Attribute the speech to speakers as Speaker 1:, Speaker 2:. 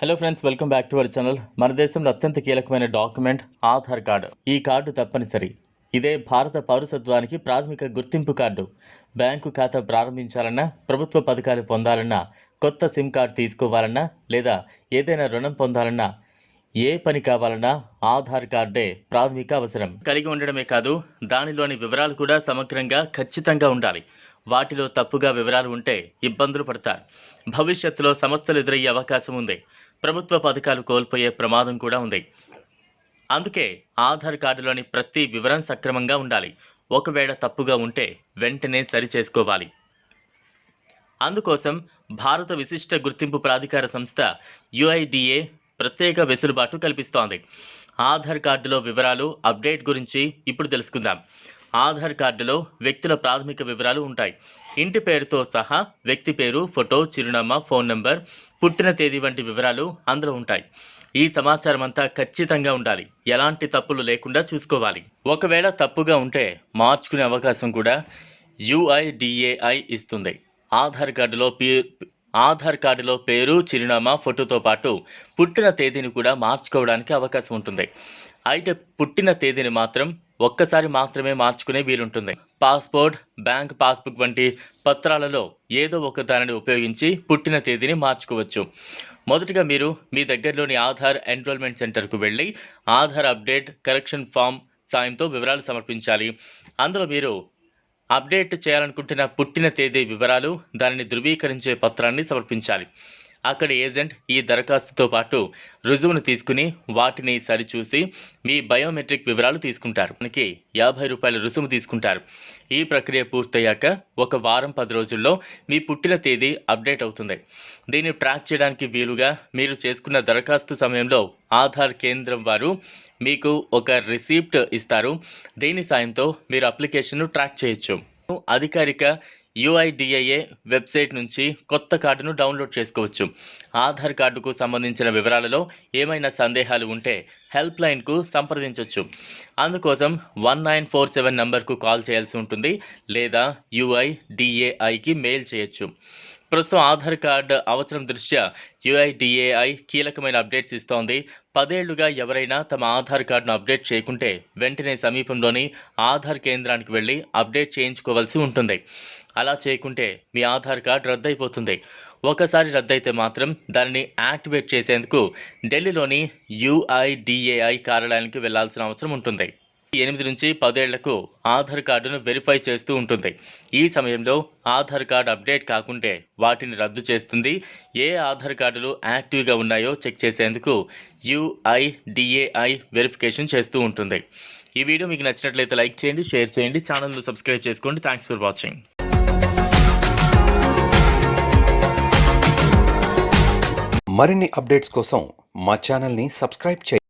Speaker 1: Hello friends welcome back to our channel మన దేశంలో అత్యంత కీలకమైన డాక్యుమెంట్ ఆధార్ కార్డు ఈ కార్డు తప్పనిసరి. ఇదే భారత పౌరసత్వానికి ప్రాథమిక గుర్తింపు కార్డు. బ్యాంకు ఖాతా ప్రారంభించాలన్నా ప్రభుత్వ పథకాలు పొందాలన్నా కొత్త సిమ్ కార్డు తీసుకోవాలన్నా లేదా ఏదైనా రుణం పొందాలన్నా ఏ పని కావాలన్నా ఆధార్ కార్డే ప్రాథమిక అవసరం. కలిగి ఉండడమే కాదు దానిలోని వివరాలు కూడా సమగ్రంగా ఖచ్చితంగా ఉండాలి. వాటిలో తప్పుగా వివరాలు ఉంటే ఇబ్బందులు పడతారు. భవిష్యత్తులో సమస్యలు ఎదురయ్యే అవకాశం ఉంది. ప్రభుత్వ పథకాలు కోల్పోయే ప్రమాదం కూడా ఉంది. అందుకే ఆధార్ కార్డులోని ప్రతి వివరం సక్రమంగా ఉండాలి. ఒకవేళ తప్పుగా ఉంటే వెంటనే సరి చేసుకోవాలి అందుకోసం భారత విశిష్ట గుర్తింపు ప్రాధికార సంస్థ యుఐడిఏ ప్రత్యేక వెసులుబాటు కల్పిస్తోంది. ఆధార్ కార్డులో వివరాలు అప్డేట్ గురించి ఇప్పుడు తెలుసుకుందాం. ఆధార్ కార్డులో వ్యక్తుల ప్రాథమిక వివరాలు ఉంటాయి. ఇంటి పేరుతో సహా వ్యక్తి పేరు ఫోటో చిరునామా ఫోన్ నంబర్ పుట్టిన తేదీ వంటి వివరాలు అందులో ఉంటాయి. ఈ సమాచారం అంతా ఖచ్చితంగా ఉండాలి. ఎలాంటి తప్పులు లేకుండా చూసుకోవాలి. ఒకవేళ తప్పుగా ఉంటే మార్చుకునే అవకాశం కూడా యుఐడిఏఐ ఇస్తుంది. ఆధార్ కార్డులో పే ఆధార్ కార్డులో పేరు చిరునామా ఫోటోతో పాటు పుట్టిన తేదీని కూడా మార్చుకోవడానికి అవకాశం ఉంటుంది. అయితే పుట్టిన తేదీని మాత్రం ఒక్కసారి మాత్రమే మార్చుకునే వీలుంటుంది. పాస్పోర్ట్ బ్యాంక్ పాస్బుక్ వంటి పత్రాలలో ఏదో ఒక దానిని ఉపయోగించి పుట్టిన తేదీని మార్చుకోవచ్చు. మొదటగా మీరు మీ దగ్గరలోని ఆధార్ ఎన్రోల్మెంట్ సెంటర్కు వెళ్ళి ఆధార్ అప్డేట్ కరెక్షన్ ఫామ్ సాయంతో వివరాలు సమర్పించాలి. అందులో మీరు అప్డేట్ చేయాలనుకుంటున్న పుట్టిన తేదీ వివరాలు దానిని ధృవీకరించే పత్రాన్ని సమర్పించాలి. అక్కడ ఏజెంట్ ఈ దరఖాస్తుతో పాటు రుజువును తీసుకుని వాటిని సరిచూసి మీ బయోమెట్రిక్ వివరాలు తీసుకుంటారు. మనకి యాభై రూపాయల రుసుము తీసుకుంటారు. ఈ ప్రక్రియ పూర్తయ్యాక ఒక వారం పది రోజుల్లో మీ పుట్టిన తేదీ అప్డేట్ అవుతుంది. దీన్ని ట్రాక్ చేయడానికి వీలుగా మీరు చేసుకున్న దరఖాస్తు సమయంలో ఆధార్ కేంద్రం వారు మీకు ఒక రిసీప్ట్ ఇస్తారు. దీని సాయంతో మీరు అప్లికేషన్ను ట్రాక్ చేయొచ్చు. అధికారిక యుఐడిఏఏ వెబ్సైట్ నుంచి కొత్త కార్డును డౌన్లోడ్ చేసుకోవచ్చు. ఆధార్ కార్డుకు సంబంధించిన వివరాలలో ఏమైనా సందేహాలు ఉంటే హెల్ప్ లైన్కు సంప్రదించవచ్చు అందుకోసం వన్ నైన్ ఫోర్ సెవెన్ నంబర్కు కాల్ చేయాల్సి ఉంటుంది లేదా యుఐడిఏఐకి మెయిల్ చేయొచ్చు. ప్రస్తుతం ఆధార్ కార్డు అవసరం దృష్ట్యా యుఐడిఏఐ కీలకమైన అప్డేట్స్ ఇస్తోంది. పదేళ్ళుగా ఎవరైనా తమ ఆధార్ కార్డును అప్డేట్ చేయకుంటే వెంటనే సమీపంలోని ఆధార్ కేంద్రానికి వెళ్ళి అప్డేట్ చేయించుకోవాల్సి ఉంటుంది. అలా చేయకుంటే మీ ఆధార్ కార్డు రద్దయిపోతుంది. ఒకసారి రద్దయితే మాత్రం దానిని యాక్టివేట్ చేసేందుకు ఢిల్లీలోని యుఐడిఏఐ కార్యాలయానికి వెళ్ళాల్సిన అవసరం ఉంటుంది. ఎనిమిది నుంచి పదేళ్ళకు ఆధార్ కార్డును వెరిఫై చేస్తూ ఉంటుంది. ఈ సమయంలో ఆధార్ కార్డు అప్డేట్ కాకుంటే వాటిని రద్దు చేస్తుంది. ఏ ఆధార్ కార్డులు యాక్టివ్గా ఉన్నాయో చెక్ చేసేందుకు యుఐడిఏఐ వెరిఫికేషన్ చేస్తూ ఉంటుంది. ఈ వీడియో మీకు నచ్చినట్లయితే లైక్ చేయండి షేర్ చేయండి ఛానల్ను సబ్స్క్రైబ్ చేసుకోండి. థ్యాంక్స్ ఫర్ వాచింగ్
Speaker 2: మరిన్ని అప్డేట్స్ కోసం మా ఛానల్ని సబ్స్క్రైబ్ చేయండి.